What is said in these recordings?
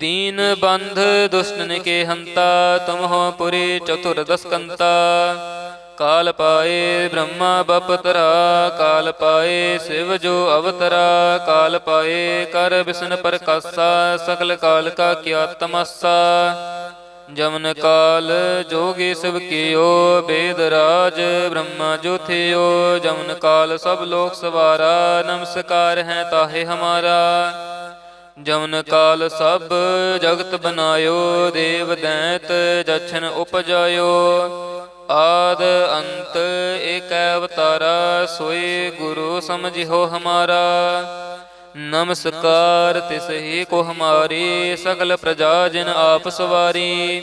ਦੀਨ ਬੰਧ ਦੁਸ਼ਟਨ ਕੇ ਹੰਤਾ ਤੁਮ ਹੋ ਪੁਰੀ ਚਤੁਰ ਦਸਕੰਤਾ ਕਾਲ ਪਾਏ ਬ੍ਰਹਮਾ ਬਪਤਰਾ ਕਾਲ ਪਾਏ ਸਿਵ ਜੋ ਅਵਤਰਾ ਕਾਲ ਪਾਏ ਕਰ ਬਿਸ਼ਨ ਪ੍ਰਕਾਸ਼ਾ ਸਕਲ ਕਾਲ ਕਾ ਕੀਆ ਤਮਸਾ ਜਮਨ ਕਾਲ ਜੋਗੀ ਸਭ ਕੀਓ ਬੇਦ ਰਾਜ ਬ੍ਰਹਮਾ ਜੋਥਿਓ ਜਮਨ ਕਾਲ ਸਭ ਲੋਕ ਸਵਾਰਾ ਨਮਸਕਾਰ ਹੈ ਤਾਹੇ ਹਮਾਰਾ ਜਮਨ ਕਾਲ ਸਭ ਜਗਤ ਬਨਾਇਓ, ਦੇਵ ਦੈਂਤ ਜਛਨ ਉਪਜਾਇਓ। ਆਦ ਅੰਤ ਏਕ ਅਵਤਾਰਾ, ਸੋਏ ਗੁਰੂ ਸਮਝਿਓ ਹਮਾਰਾ। ਨਮਸਕਾਰ ਤਿਸ ਹੀ ਕੋ ਹਮਾਰੀ, ਸਗਲ ਪ੍ਰਜਾ ਜਿਨ ਆਪ ਸਵਾਰੀ।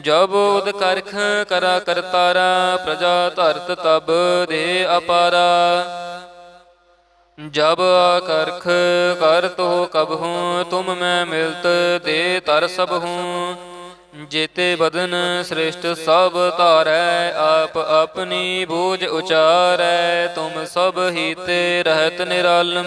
ਜਬ ਉਦ ਕਰਖ ਕਰਾ ਕਰਤਾਰਾ, ਪ੍ਰਜਾ ਧਰਤ ਤਬ ਦੇ ਅਪਾਰਾ। ਜਬ ਆਕਰਖ ਕਰ ਤੋ ਕਬ ਹੂੰ, ਤੁਮ ਮੈਂ ਮਿਲਤ ਦੇ ਤਰ ਸਭ ਹੂੰ। ਜੇਤੇ ਬਦਨ ਸ੍ਰਿਸ਼ਟ ਸਭ ਧਾਰੈ, ਆਪ ਆਪਣੀ ਬੂਝ ਉਚਾਰੈ। ਤੁਮ ਸਭ ਹੀ ਤੇ ਰਹਿਤ ਨਿਰਾਲਮ।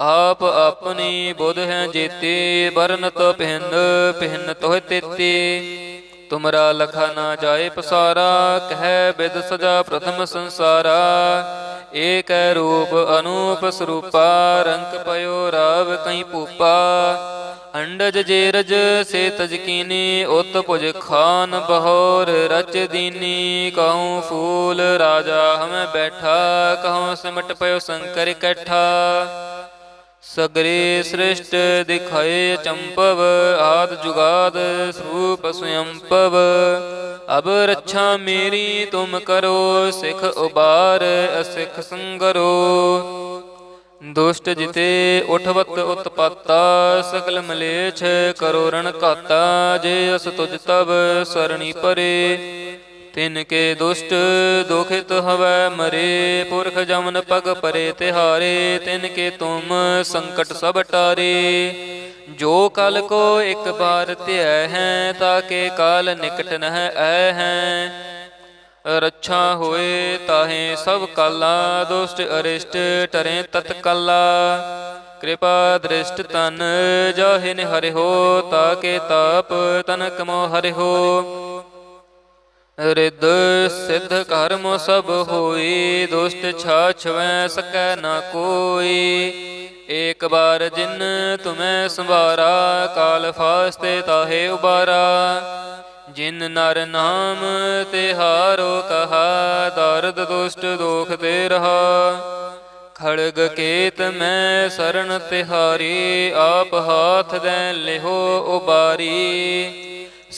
ਆਪ ਆਪਣੀ ਬੁੱਧ ਹੈ ਜੀਤੀ ਬਰਨਤ ਪਹਿਨ ਪਹਿਨ ਤੋਹ ਤੇਤੀ। ਤੁਮਰਾ ਲਖਾ ਨਾ ਜਾਏ ਪਸਾਰਾ, ਕਹਿ ਬਿਦ ਸਜਾ ਪ੍ਰਥਮ ਸੰਸਾਰਾ। ਏਕ ਰੂਪ ਅਨੂਪ ਸਰੂਪਾ, ਰੰਗ ਪਇਓ ਰਾਵ ਕਈ ਪੂਪਾ ਅੰਡਜ ਜੇਰਜ ਸੇ ਤਜ ਕੀਨੀ, ਉਤ ਭੁਜ ਖਾਨ ਬਹੋਰ ਰਚ ਦੀਨੀ। ਕਹੂੰ ਫੂਲ ਰਾਜਾ ਹਮੈ ਬੈਠਾ ਕਹੂੰ ਸਿਮਟ ਪਇਓ ਸੰਕਰ ਇਕੱਠਾ। ਸਗਰੇ ਸ੍ਰਿਸ਼ਟ ਦਿਖਾਏ ਚੰਪਵ, ਆਦ ਜੁਗਾਦ ਸਰੂਪ ਸੁਯੰਪਵ। ਅਬ ਰੱਛਾ ਮੇਰੀ, ਤੁਮ ਕਰੋ ਸਿਖ ਉਬਾਰ, ਅਸਿਖ ਸੰਗਰੋ। ਦੁਸ਼ਟ ਜਿਤੇ ਉਠਵਤ ਉਤਪਾਤਾ ਸਕਲ ਮਲੇਛ ਕਰੋ ਰਣ ਘਾਤਾ। ਜੇ ਅਸ ਤੁਜ ਤਬ ਸਰਣੀ ਪਰੇ। ਤਿਨ ਕੇ ਦੁਸ਼ਟ, ਦੁਖਿਤ ਹਵੈ ਮਰੇ, ਪੁਰਖ ਜਮਨ ਪਗ ਪਰੇ ਤਿਹਾਰੇ, ਤਿਨ ਕੇ ਤੁਮ ਸੰਕਟ ਸਭ ਟਾਰੇ। ਜੋ ਕਲ ਕੋ ਇੱਕ ਬਾਰ ਧਿਆ ਹੈ ਤਾਕੇ ਕਾਲ ਨਿਕਟ ਨਹ ਐ ਹੈ। ਰੱਛਾ ਹੋਏ ਤਾਹੇ ਸਭ ਕਾਲਾ, ਦੁਸ਼ਟ ਅਰਿਸ਼ਟ ਟਰੇ ਤਤਕਲਾ। ਕਿਰਪਾ ਦ੍ਰਿਸ਼ਟ ਤਨ ਜਾਹਿ ਹਰਿ ਹੋ ਤਾਕੇ ਤਾਪ ਤਨਕ ਮੋ ਹਰਿ ਹੋ ਰਿੱਧ ਸਿੱਧ ਕਰਮ ਸਭ ਹੋਈ, ਦੁਸ਼ਟ ਛਾਛਵੈ ਸਕੈ ਨਾ ਕੋਈ। ਏਕ ਬਾਰ ਜਿਨ ਤੁਮੈ ਸੰਭਾਰਾ, ਕਾਲ ਫਾਸਤੇ ਤਾਹੇ ਉਬਾਰਾ। ਜਿਨ ਨਰ ਨਾਮ ਤਿਹਾਰੋ ਕਹਾ, ਦਰਦ ਦੁਸ਼ਟ ਦੋਖ ਤੇ ਰਹਾ। ਖੜਗ ਕੇਤ ਮੈਂ ਸਰਣ ਤਿਹਾਰੀ, ਆਪ ਹਾਥ ਦੇ ਲਿਹੋ ਉਬਾਰੀ।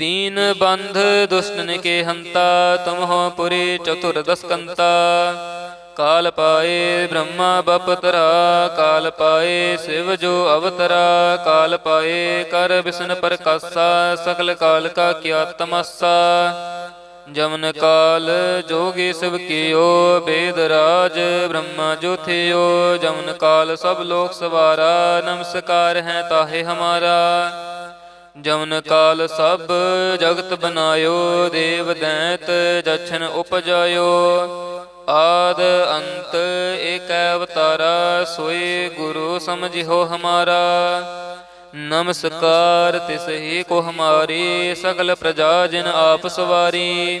ਦੀਨ ਬੰਧ ਦੁਸ਼ਟਨ ਕੇ ਹੰਤਾ ਤੁਮ ਹੋ ਪੁਰੀ ਚਤੁਰ ਦਸਕੰਤਾ ਕਾਲ ਪਾਏ ਬ੍ਰਹਮਾ ਬਪਤਰਾ ਕਾਲ ਪਾਏ ਸਿਵ ਜੋ ਅਵਤਰਾ ਕਾਲ ਪਾਏ ਕਰ ਬਿਸ਼ਨ ਪ੍ਰਕਾਸ਼ਾ ਸਕਲ ਕਾਲ ਕਾ ਕੀਆ ਤਮਸਾ ਜਮਨ ਕਾਲ ਜੋਗੀ ਸਭ ਕੀਓ ਬੇਦ ਰਾਜ ਬ੍ਰਹਮਾ ਜੋਥਿਓ ਜਮਨ ਕਾਲ ਸਭ ਲੋਕ ਸਵਾਰਾ ਨਮਸਕਾਰ ਹੈ ਤਾਹੇ ਹਮਾਰਾ ਜਮਨ ਕਾਲ ਸਭ ਜਗਤ ਬਨਾਇਓ, ਦੇਵ ਦੈਂਤ ਜਛਨ ਉਪਜਾਇਓ। ਆਦ ਅੰਤ ਏਕ ਅਵਤਾਰਾ, ਸੋਏ ਗੁਰੂ ਸਮਝਿਓ ਹਮਾਰਾ। ਨਮਸਕਾਰ ਤਿਸ ਹੀ ਕੋ ਹਮਾਰੀ, ਸਗਲ ਪ੍ਰਜਾ ਜਿਨ ਆਪ ਸਵਾਰੀ।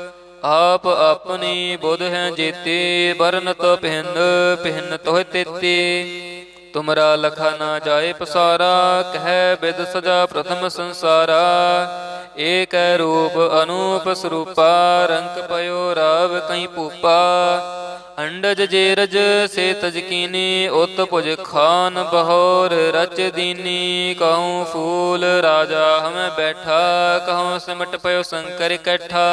ਆਪ ਆਪਣੀ ਬੁਧ ਹੈ ਜੀਤੀ ਬਰਨਤ ਪਹਿਨ ਪਹਿਨ ਤੋਹ ਤੇਤੀ। ਤੁਮਰਾ ਲਖਾ ਨਾ ਜਾਏ ਪਸਾਰਾ, ਕਹਿ ਬਿਦ ਸਜਾ ਪ੍ਰਥਮ ਸੰਸਾਰਾ। ਏਕ ਰੂਪ ਅਨੂਪ ਸਰੂਪਾ ਰੰਗ ਪਇਓ ਰਾਵ ਕਈ ਪੂਪਾ ਅੰਡਜ ਜੇਰਜ ਸੇ ਤਜਕੀਨੀ ਉਤ ਭੁਜ ਖਾਨ ਬਹੋਰ ਰਚ ਦੀਨੀ। ਕਹੂੰ ਫੂਲ ਰਾਜਾ ਹਮੇ ਬੈਠਾ ਕਹੂੰ ਸਿਮਟ ਪਇਓ ਸੰਕਰ ਇਕੱਠਾ।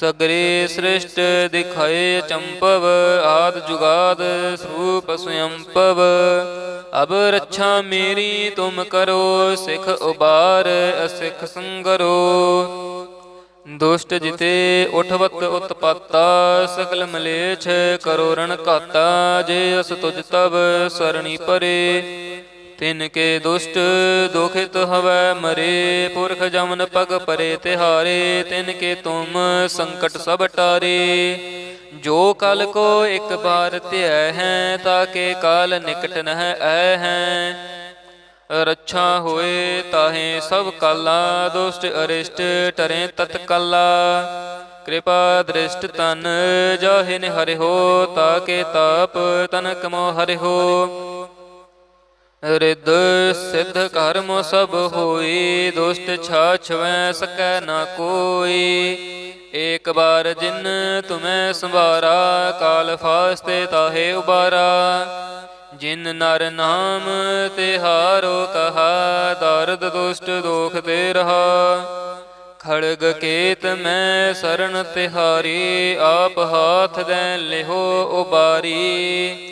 ਸਗਰੇ ਸ੍ਰਿਸ਼ਟ ਦਿਖਾਏ ਚੰਪਵ, ਆਦ ਜੁਗਾਦ ਸਰੂਪ ਸੁਯੰਪਵ। ਅਬ ਰੱਛਾ ਮੇਰੀ, ਤੁਮ ਕਰੋ ਸਿਖ ਉਬਾਰ, ਅਸਿਖ ਸੰਗਰੋ। ਦੁਸ਼ਟ ਜਿਤੇ ਉਠਵਤ ਉਤਪਾਤਾ, ਸਕਲ ਮਲੇਛ ਕਰੋ ਰਣ ਕਾਤਾ ਜੇ ਅਸ ਤੁਜ ਤਬ ਸਰਣੀ ਪਰੇ। ਤਿਨ ਕੇ ਦੁਸ਼ਟ ਦੁਖਿਤ ਹਵੈ ਮਰੇ, ਪੁਰਖ ਜਮਨ ਪਗ ਪਰੇ ਤਿਹਾਰੇ, ਤਿਨ ਕੇ ਤੁਮ ਸੰਕਟ ਸਭ ਟਾਰੇ। ਜੋ ਕਲ ਕੋ ਇੱਕ ਬਾਰ ਧਿਆ ਹੈ ਤਾਕੇ ਕਾਲ ਨਿਕਟ ਨਹਿ ਐ ਹੈ। ਰੱਛਾ ਹੋਏ ਤਾਹੇ ਸਭ ਕਾਲਾ, ਦੁਸ਼ਟ ਅਰਿਸ਼ਟ ਟਰੇ ਤਤਕਾਲਾ। ਕਿਰਪਾ ਦ੍ਰਿਸ਼ਟ ਤਨ ਜਾਹਿ ਹਰਿ ਹੋ ਤਾਕੇ ਤਾਪ ਤਨ ਕਮੋ ਹਰਿ ਹੋ ਰਿੱਧ ਸਿੱਧ ਕਰਮ ਸਭ ਹੋਈ, ਦੁਸ਼ਟ ਛਾਛਵੈ ਸਕੈ ਨਾ ਕੋਈ। ਏਕ ਬਾਰ ਜਿਨ ਤੁਮੈ ਸੰਭਾਰਾ, ਕਾਲ ਫਾਸਤੇ ਤਾਹੇ ਉਬਾਰਾ। ਜਿਨ ਨਰ ਨਾਮ ਤੇ ਕਹਾ ਦਰਦ ਦੁਸ਼ਟ ਦੋਖ ਤੇ ਰਹਾ। ਖੜਗ ਕੇਤ ਮੈਂ ਸਰਣ ਤਿਹਾਰੀ, ਆਪ ਹਾਥ ਦੇ ਲਿਹੋ ਉਬਾਰੀ।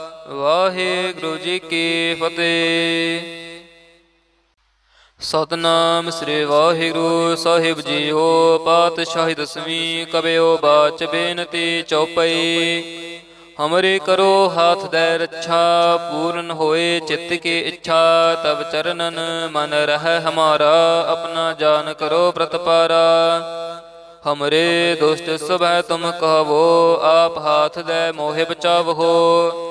ਵਾਹਿਗੁਰੂ ਜੀ ਕੀ ਫਤਿਹ। ਸਤਨਾਮ ਸ੍ਰੀ ਵਾਹਿਗੁਰੂ ਸਾਹਿਬ ਜੀਓ ਪਾਤਸ਼ਾਹੀ ਦਸਵੀਂ ਕਬਿਓ ਬਾਚ ਬੇਨਤੀ ਚਉਪਈ ਹਮਰੇ ਕਰੋ ਹਾਥ ਦੇ ਰੱਛਾ, ਪੂਰਨ ਹੋਏ ਚਿੱਤ ਕੀ ਇੱਛਾ ਤਬ ਚਰਨਨ ਮਨ ਰਹਿ ਹਮਾਰਾ, ਆਪਣਾ ਜਾਨ ਕਰੋ ਪ੍ਰਤਪਾਰਾ ਹਮਰੇ ਦੁਸ਼ਟ ਸਭੈ ਤੁਮ ਕਹਵੋ, ਆਪ ਹਾਥ ਦੇ ਮੋਹਿ ਬਚਾਵਹੋ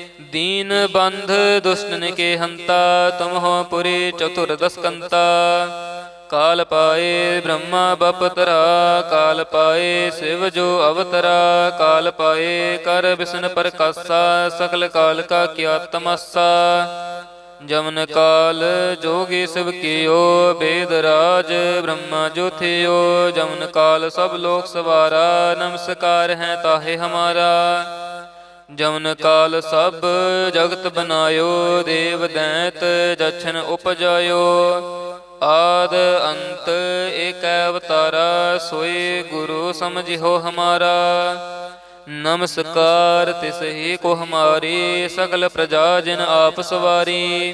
ਦੀਨ ਬੰਧ ਦੁਸ਼ਟਨ ਕੇ ਹੰਤਾ ਤੁਮ ਹੋ ਪੁਰੀ ਚਤੁਰ ਦਸਕੰਤਾ ਕਾਲ ਪਾਏ ਬ੍ਰਹਮਾ ਬਪਤਰਾ ਕਾਲ ਪਾਏ ਸਿਵ ਜੋ ਅਵਤਰਾ ਕਾਲ ਪਾਏ ਕਰ ਬਿਸ਼ਨ ਪ੍ਰਕਾਸ਼ਾ ਸਕਲ ਕਾਲ ਕਾ ਕਿਆ ਤਮਸਾ ਜਮਨ ਕਾਲ ਜੋਗੀ ਸਭ ਕੀਓ ਬੇਦ ਰਾਜ ਬ੍ਰਹਮਾ ਜੋਥਿਓ ਜਮਨ ਕਾਲ ਸਭ ਲੋਕ ਸਵਾਰਾ ਨਮਸਕਾਰ ਹੈ ਤਾਹੇ ਹਮਾਰਾ ਜਮਨ ਕਾਲ ਸਭ ਜਗਤ ਬਨਾਇਓ, ਦੇਵ ਦੈਂਤ ਜਛਨ ਉਪਜਾਇਓ। ਆਦ ਅੰਤ ਏਕੈ ਅਵਤਾਰਾ, ਸੋਏ ਗੁਰੂ ਸਮਝਿਓ ਹਮਾਰਾ। ਨਮਸਕਾਰ ਤਿਸ ਹੀ ਕੋ ਹਮਾਰੀ, ਸਗਲ ਪ੍ਰਜਾ ਜਿਨ ਆਪ ਸਵਾਰੀ।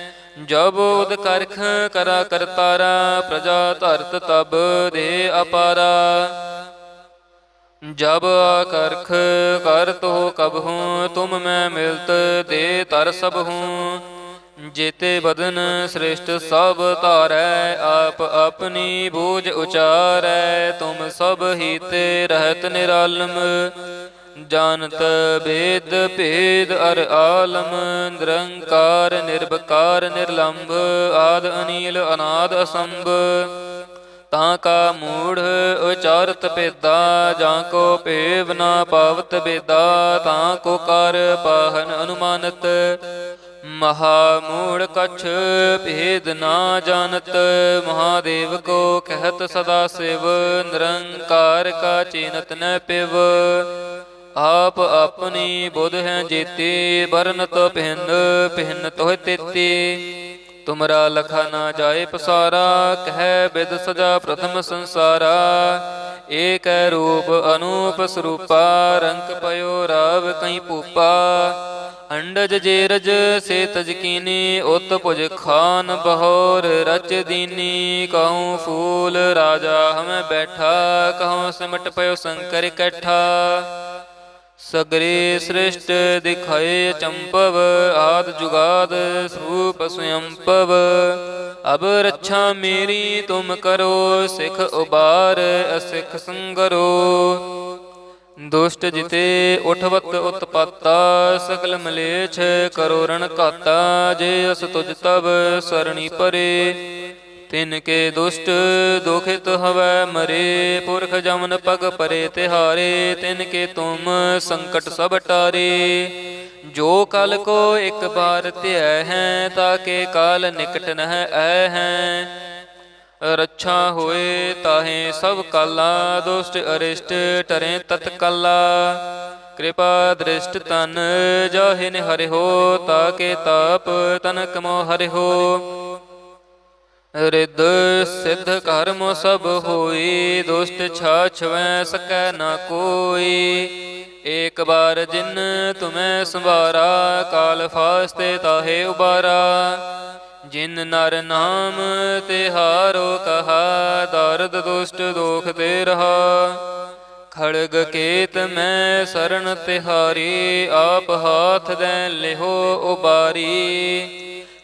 ਜਬ ਉਦ ਕਰਖ ਕਰਾ ਕਰਤਾਰਾ, ਪ੍ਰਜਾ ਧਰਤ ਤਬ ਦੇ ਅਪਾਰਾ। ਜਬ ਆਕਰਖ ਕਰ ਤੋ ਕਬ ਹੂੰ, ਤੁਮ ਮੈਂ ਮਿਲਤ ਦੇ ਤਰ ਸਭ ਹੂੰ। ਜੇਤੇ ਬਦਨ ਸ੍ਰਿਸ਼ਟ ਸਭ ਧਾਰੈ, ਆਪ ਆਪਣੀ ਬੂਝ ਉਚਾਰੈ। ਤੁਮ ਸਭ ਹੀ ਤੇ ਰਹਿਤ ਨਿਰਾਲਮ ਜਾਣਤ ਬੇਦ ਭੇਦ ਅਰ ਆਲਮ, ਨਿਰੰਕਾਰ ਨਿਰਭਕਾਰ ਨਿਰਲੰਭ, ਆਦ ਅਨੀਲ, ਅਨਾਦ ਅਸੰਭ। ਤਾਂ ਕਾ ਮੂੜ ਉਚਾਰਤ ਪੇਦਾ ਜਾਂ ਕੋ ਭੇਵ ਨਾ ਪਾਵਤ ਬੇਦਾ ਤਾਂ ਕੋ ਕਰ ਪਾਹਨ ਅਨੁਮਾਨਤ। ਮਹਾ ਮੂੜ ਕਛ ਭੇਦ ਨਾ ਜਾਣਤ, ਮਹਾਦੇਵ ਕੋ ਕਹਿਤ ਸਦਾ ਸਿਵ, ਨਿਰੰਕਾਰ ਕਾ ਚੀਨਤ ਨ ਪਿਵ। ਆਪ ਆਪਣੀ ਬੁੱਧ ਹੈ ਜੀਤੀ ਬਰਨਤ ਪਹਿਨ ਪਹਿਨ ਤੋਹ ਤੇਤੀ। ਤੁਮਰਾ ਲਖਾ ਨਾ ਜਾਏ ਪਸਾਰਾ, ਕਹਿ ਬਿਦ ਸਜਾ ਪ੍ਰਥਮ ਸੰਸਾਰਾ। ਏਕ ਰੂਪ ਅਨੂਪ ਸਰੂਪਾ, ਰੰਗ ਪਇਓ ਰਾਵ ਕਈ ਪੂਪਾ ਅੰਡਜ ਜੇਰਜ ਸੇ ਤਜ ਕੀਨੀ ਉਤ ਪੁਜ ਖਾਨ ਬਹੋਰ ਰਚ ਦੀਨੀ। ਕਹੂੰ ਫੂਲ ਰਾਜਾ ਹਮੇ ਬੈਠਾ ਕਹੂੰ ਸਿਮਟ ਪਇਓ ਸੰਕਰ ਇਕੱਠਾ। ਸਗਰੇ ਸ੍ਰਿਸ਼ਟ ਦਿਖਾਏ ਚੰਪਵ, ਆਦ ਜੁਗਾਦ ਸਰੂਪ ਸੁਯੰਪਵ। ਅਬ ਰੱਛਾ ਮੇਰੀ ਤੁਮ ਕਰੋ, ਸਿਖ ਉਬਾਰ ਅਸਿਖ ਸੰਗਰੋ। ਦੁਸ਼ਟ ਜਿਤੇ ਉਠਵਤ ਉਤਪਾਤਾ ਸਕਲ ਮਲੇਛ ਕਰੋ ਰਣ ਘਾਤਾ ਜੇ ਅਸ ਤੁਜ ਤਬ ਸਰਣੀ ਪਰੇ ਤਿਨ ਕੇ ਦੁਸ਼ਟ ਦੁਖਿਤ ਹਵੈ ਮਰੇ, ਪੁਰਖ ਜਮਨ ਪਗ ਪਰੇ ਤਿਹਾਰੇ, ਤਿਨ ਕੇ ਤੁਮ ਸੰਕਟ ਸਭ ਟਾਰੇ। ਜੋ ਕਲ ਕੋ ਇੱਕ ਬਾਰ ਧਿਐ ਹੈ ਤਾਕੇ ਕਾਲ ਨਿਕਟ ਨਹ ਐ ਹੈ। ਰੱਛਾ ਹੋਏ ਤਾਹੇ ਸਭ ਕਾਲਾ, ਦੁਸ਼ਟ ਅਰਿਸ਼ਟ ਟਰੇ ਤਤਕਾਲਾ। ਕਿਰਪਾ ਦ੍ਰਿਸ਼ਟ ਤਨ ਜਾਹਿ ਹੋ ਤਾ ਕੇ ਤਾਪ ਤਨ ਕਮੋ ਹਰਿ ਹੋ ਰਿੱਧ ਸਿੱਧ ਕਰਮ ਸਭ ਹੋਈ, ਦੁਸ਼ਟ ਛਾਛਵੈ ਸਕੈ ਨਾ ਕੋਈ। ਏਕ ਬਾਰ ਜਿਨ ਤੁਮੈ ਸੰਭਾਰਾ, ਕਾਲ ਫਾਸਤੇ ਤਾਹੇ ਉਬਾਰਾ। ਜਿਨ ਨਰ ਨਾਮ ਤਿਹਾਰੋ ਕਹਾ, ਦਰਦ ਦੁਸ਼ਟ ਦੋਖ ਤੇ ਰਹਾ। ਖੜਗ ਕੇਤ ਮੈਂ ਸਰਣ ਤਿਹਾਰੀ, ਆਪ ਹਾਥ ਦੇ ਲਿਹੋ ਉਬਾਰੀ।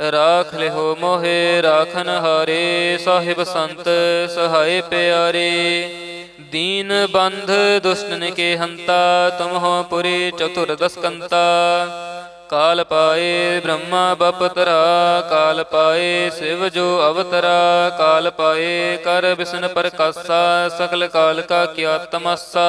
ਰਾਖ ਲਿਓ ਮੋਹਿ ਰਾਖਨ ਹਾਰੇ ਸਾਹਿਬ ਸੰਤ, ਸਹਾਏ ਪਿਆਰੇ। ਦੀਨ ਬੰਧ ਦੁਸ਼ਟਨ ਕੇ ਹੰਤਾ ਤੁਮ ਹੋ ਪੁਰੀ ਚਤੁਰ ਦਸਕੰਤਾ। ਕਾਲ ਪਾਏ ਬ੍ਰਹਮਾ ਬਪਤਰਾ, ਕਾਲ ਪਾਏ ਸਿਵ ਜੋ ਅਵਤਰਾ। ਕਾਲ ਪਾਏ ਕਰ ਬਿਸ਼ਨ ਪ੍ਰਕਾਸ਼ਾ ਸਕਲ ਕਾਲ ਕਾ ਕੀਆ ਤਮਸਾ।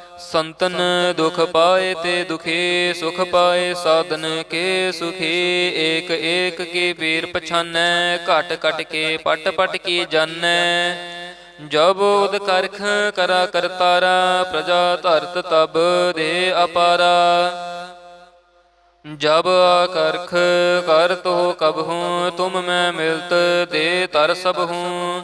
ਸੰਤਨ ਦੁਖ ਪਾਏ ਤੇ ਦੁਖੀ ਸੁਖ ਪਾਏ, ਸਾਧਨ ਕੇ ਸੁਖੀ, ਏਕ ਏਕ ਕੀ ਪੀਰ ਪਛਾਨੈ, ਘਟ ਘਟ ਕੇ ਪਟ ਪਟ ਕੀ ਜਾਣੈ ਜਬ ਉਦ ਕਰਖ ਕਰਾ ਕਰਤਾਰਾ, ਪ੍ਰਜਾ ਧਰਤ ਤਬ ਦੇ ਅਪਾਰਾ। ਜਬ ਆਕਰਖ ਕਰ ਤੋ ਕਬ ਹੂੰ, ਤੁਮ ਮੈਂ ਮਿਲਤ ਦੇ ਤਰ ਸਭ ਹੂੰ।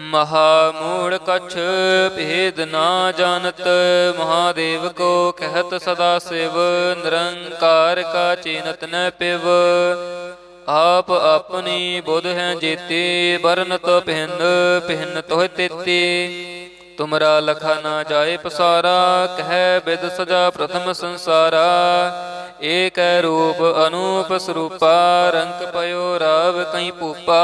ਮਹਾ ਮੂੜ ਕਛ ਭੇਦ ਨਾ ਜਾਣਤ, ਮਹਾਦੇਵ ਕੋ ਕਹਿਤ ਸਦਾ ਸਿਵ, ਨਿਰੰਕਾਰ ਕਾ ਚੀਨਤ ਨ ਪਿਵ। ਆਪ ਆਪਣੀ ਬੁੱਧ ਹੈ ਜੀਤੀ ਬਰਨਤ ਪਹਿਨ ਪਹਿਨ ਤੋਹ ਤੇਤੀ। ਤੁਮਰਾ ਲਖਾ ਨਾ ਜਾਏ ਪਸਾਰਾ, ਕਹਿ ਬਿਦ ਸਜਾ ਪ੍ਰਥਮ ਸੰਸਾਰਾ। ਏਕ ਰੂਪ ਅਨੂਪ ਸਰੂਪਾ, ਰੰਗ ਪਇਓ ਰਾਵ ਕਈ ਪੂਪਾ।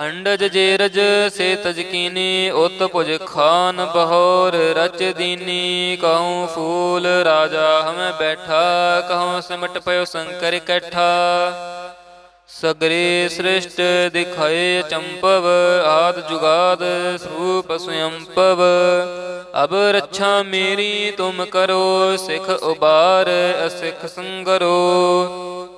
ਅੰਡਜ ਜੇਰਜ ਸੇ ਤਜਕੀਨੀ ਉਤ ਭੁਜ ਖਾਨ ਬਹੋਰ ਰਚ ਦੀਨੀ ਕਹੂੰ ਫੂਲ ਰਾਜਾ ਹਮੈ ਬੈਠਾ ਕਹੂੰ ਸਿਮਟ ਪਇਓ ਸੰਕਰ ਇਕੱਠਾ। ਸਗਰੇ ਸ੍ਰਿਸ਼ਟ ਦਿਖਾਏ ਚੰਪਵ, ਆਦ ਜੁਗਾਦ ਸਰੂਪ ਸੁਯੰਪਵ। ਅਬ ਰੱਛਾ ਮੇਰੀ ਤੁਮ ਕਰੋ, ਸਿਖ ਉਬਾਰ ਅਸਿਖ ਸੰਗਰੋ।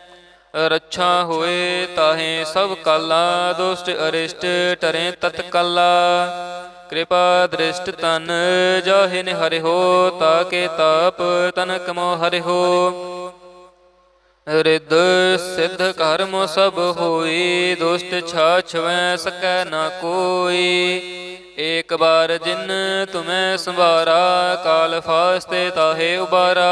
ਰੱਛਾ ਹੋਏ ਤਾਹੇ ਸਭ ਕਾਲਾ, ਦੁਸ਼ਟ ਅਰਿਸ਼ਟ ਟਰੇ ਤਤਕਲਾ ਕਿਰਪਾ ਦ੍ਰਿਸ਼ਟ ਤਨ ਜਾਹਿ ਨ ਹਰਿ ਹੋ ਤਾਕੇ ਤਾਪ ਤਨ ਕਮੋ ਹਰਿ ਹੋ ਸਿੱਧ ਕਰਮ ਸਭ ਹੋਈ, ਦੁਸ਼ਟ ਛਾਛਵੈ ਸਕੈ ਨਾ ਕੋਈ। ਏਕ ਬਾਰ ਜਿਨ ਤੁਮੈ ਸੰਵਾਰਾ ਕਾਲ ਫਾਸਤੇ ਤਾਹੇ ਉਬਾਰਾ।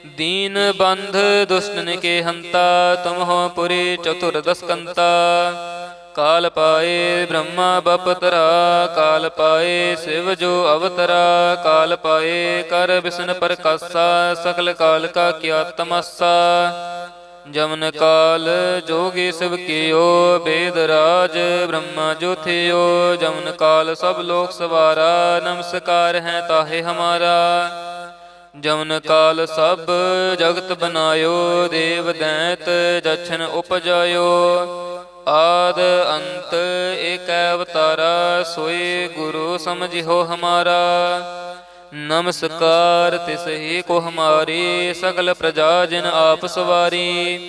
ਦੀਨ ਬੰਧ ਦੁਸ਼ਟਨ ਕੇ ਹੰਤਾ ਤੁਮ ਹੋ ਪੁਰੀ ਚਤੁਰ ਦਸਕੰਤਾ ਕਾਲ ਪਾਏ ਬ੍ਰਹਮਾ ਬਪਤਰਾ ਕਾਲ ਪਾਏ ਸਿਵ ਜੋ ਅਵਤਰਾ ਕਾਲ ਪਾਏ ਕਰ ਬਿਸ਼ਨ ਪ੍ਰਕਾਸ਼ਾ ਸਕਲ ਕਾਲ ਕਾ ਕੀਆ ਤਮਸਾ ਜਮਨ ਕਾਲ ਜੋਗੀ ਸਭ ਕੀਓ ਬੇਦ ਰਾਜ ਬ੍ਰਹਮਾ ਜੋਥਿਓ ਜਮਨ ਕਾਲ ਸਭ ਲੋਕ ਸਵਾਰਾ ਨਮਸਕਾਰ ਹੈ ਤਾਹੇ ਹਮਾਰਾ ਜਮਨ ਕਾਲ ਸਭ ਜਗਤ ਬਨਾਇਓ, ਦੇਵ ਦੈਂਤ ਜਛਨ ਉਪਜਾਇਓ। ਆਦ ਅੰਤ ਏਕ ਅਵਤਾਰਾ, ਸੋਏ ਗੁਰੂ ਸਮਝਿਓ ਹਮਾਰਾ। ਨਮਸਕਾਰ ਤਿਸ ਹੀ ਕੋ ਹਮਾਰੀ, ਸਗਲ ਪ੍ਰਜਾ ਜਿਨ ਆਪ ਸਵਾਰੀ।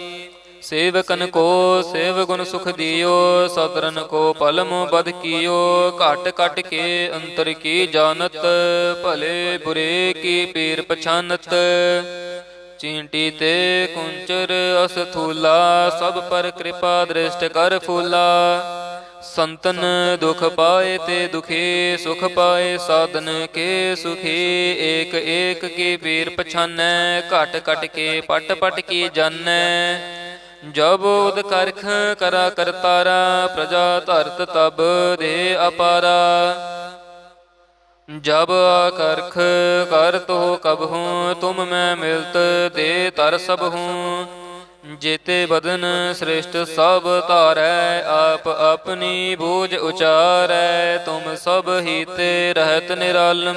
ਸੇਵਕਨ ਕੋ, ਸੇਵ ਗੁਣ ਸੁਖ ਦਿਓ, ਸਤਰਨ ਕੋ ਪਲਮ ਬਦ ਕੀਓ, ਘਟ ਘਟ ਕੇ ਅੰਤਰ ਕੀ ਜਾਣਤ, ਭਲੇ ਬੁਰੇ ਕੀ ਪੀਰ ਪਛਾਨਤ। ਚੀਂਟੀ ਤੇ ਕੁੰਚਰ ਅਸਥੂਲਾ ਸਭ ਪਰ ਕਿਰਪਾ ਦ੍ਰਿਸ਼ਟ ਕਰ ਫੂਲਾ। ਸੰਤਨ ਦੁਖ ਪਾਏ ਤੇ ਦੁਖੀ, ਸੁਖ ਪਾਏ ਸਾਧਨ ਕੇ ਸੁਖੀ, ਏਕ ਏਕ ਕੀ ਪੀਰ ਪਛਾਨੈ, ਘਟ ਘਟ ਕੇ ਪਟ ਪਟ ਕੀ ਜਾਣੈ। ਜਬ ਉਦ ਕਰਖ ਕਰਾ ਕਰਤਾਰਾ, ਪ੍ਰਜਾ ਧਰਤ ਤਬ ਦੇ ਅਪਾਰਾ। ਜਬ ਕਰਖ ਕਰ ਤੋ ਕਬ ਹੂੰ, ਤੁਮ ਮੈਂ ਮਿਲਤ ਦੇ ਤਰ ਸਭ ਹੂੰ। ਜੇਤੇ ਬਦਨ ਸ੍ਰਿਸ਼ਟ ਸਭ ਧਾਰੈ, ਆਪ ਆਪਣੀ ਬੋਝ ਉਚਾਰੈ। ਤੁਮ ਸਭ ਹੀ ਤੇ ਰਹਿਤ ਨਿਰਾਲਮ।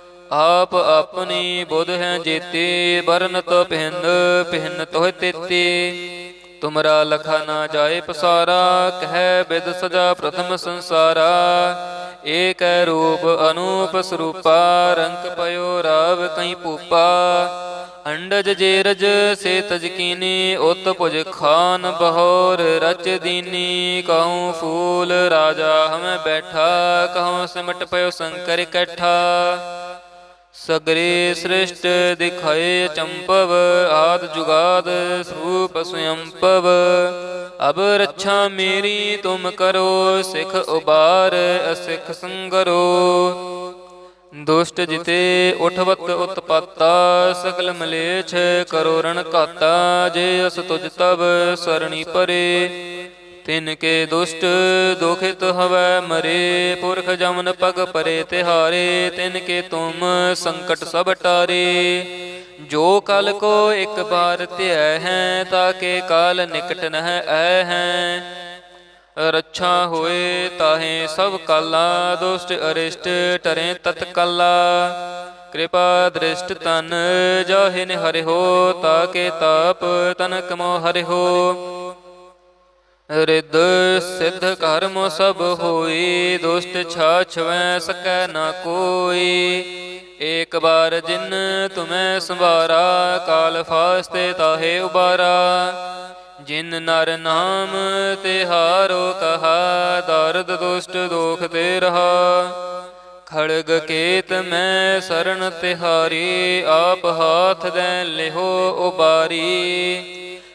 ਆਪ ਆਪਣੀ ਬੁਧ ਹੈ ਜੀਤੀ ਬਰਨਤ ਪਹਿਨ ਪਹਿਨ ਤੋਹ ਤੇਤੀ। ਤੁਮਰਾ ਲਖਾ ਨਾ ਜਾਏ ਪਸਾਰਾ, ਕਹਿ ਬਿਦ ਸਜਾ ਪ੍ਰਥਮ ਸੰਸਾਰਾ। ਏਕ ਰੂਪ ਅਨੂਪ ਸਰੂਪਾ ਰੰਗ ਪਇਓ ਰਾਵ ਕਈ ਪੂਪਾ ਅੰਡਜ ਜੇਰਜ ਸੇ ਤਜਕੀਨੀ ਉਤ ਭੁਜ ਖਾਨ ਬਹੋਰ ਰਚ ਦੀਨੀ। ਕਹੂੰ ਫੂਲ ਰਾਜਾ ਹਮੇ ਬੈਠਾ ਕਹੂੰ ਸਿਮਟ ਪਇਓ ਸੰਕਰ ਇਕੱਠਾ। ਸਗਰੇ ਸ੍ਰਿਸ਼ਟ ਦਿਖਾਏ ਚੰਪਵ, ਆਦ ਜੁਗਾਦ ਸਰੂਪ ਸਯੰਪਵ। ਅਬ ਰੱਛਾ ਮੇਰੀ, ਤੁਮ ਕਰੋ ਸਿਖ ਉਬਾਰ, ਅਸਿਖ ਸੰਗਰੋ। ਦੁਸ਼ਟ ਜਿਤੇ ਉਠਵਤ ਉਤਪਾਤਾ ਸਕਲ ਮਲੇਛ ਕਰੋ ਰਣ ਘਾਤਾ ਜੇ ਅਸ ਤੁਜ ਤਬ ਸਰਣੀ ਪਰੇ। ਤਿਨ ਕੇ ਦੁਸ਼ਟ, ਦੁਖਿਤ ਹਵੈ ਮਰੇ, ਪੁਰਖ ਜਮਨ ਪਗ ਪਰੇ ਤਿਹਾਰੇ, ਤਿਨ ਕੇ ਤੁਮ ਸੰਕਟ ਸਭ ਟਾਰੇ। ਜੋ ਕਲ ਕੋ ਇੱਕ ਬਾਰ ਧਿਆ ਹੈ ਤਾਕੇ ਕਾਲ ਨਿਕਟ ਨਹ ਐ ਹੈ। ਰੱਛਾ ਹੋਏ ਤਾਹੇ ਸਭ ਕਾਲਾ, ਦੁਸ਼ਟ ਅਰਿਸ਼ਟ ਟਰੇ ਤਤਕਾਲਾ ਕਿਰਪਾ ਦ੍ਰਿਸ਼ਟ ਤਨ ਜਾਹਿਨ ਹਰਿ ਹੋ ਤਾਕੇ ਤਾਪ ਤਨਕ ਮੋ ਹਰਿ ਹੋ ਰਿੱਧ ਸਿੱਧ ਕਰਮ ਸਭ ਹੋਈ, ਦੁਸ਼ਟ ਛਾਛਵੈ ਸਕੈ ਨਾ ਕੋਈ। ਏਕ ਬਾਰ ਜਿਨ ਤੁਮੈ ਸੰਵਾਰਾ ਕਾਲ ਫਾਸਤੇ ਤਾਹੇ ਉਬਾਰਾ। ਜਿਨ ਨਰ ਨਾਮ ਤਿਹਾਰੋ ਕਹਾ ਦਰਦ ਦੁਸ਼ਟ ਦੋਖ ਤੇ ਰਹਾ। ਖੜਗ ਕੇਤ ਮੈਂ ਸਰਣ ਤਿਹਾਰੀ, ਆਪ ਹਾਥ ਦੇ ਲਿਹੋ ਉਬਾਰੀ।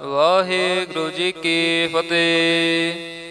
ਵਾਹਿਗੁਰੂ ਜੀ ਕੀ ਫਤਿਹ।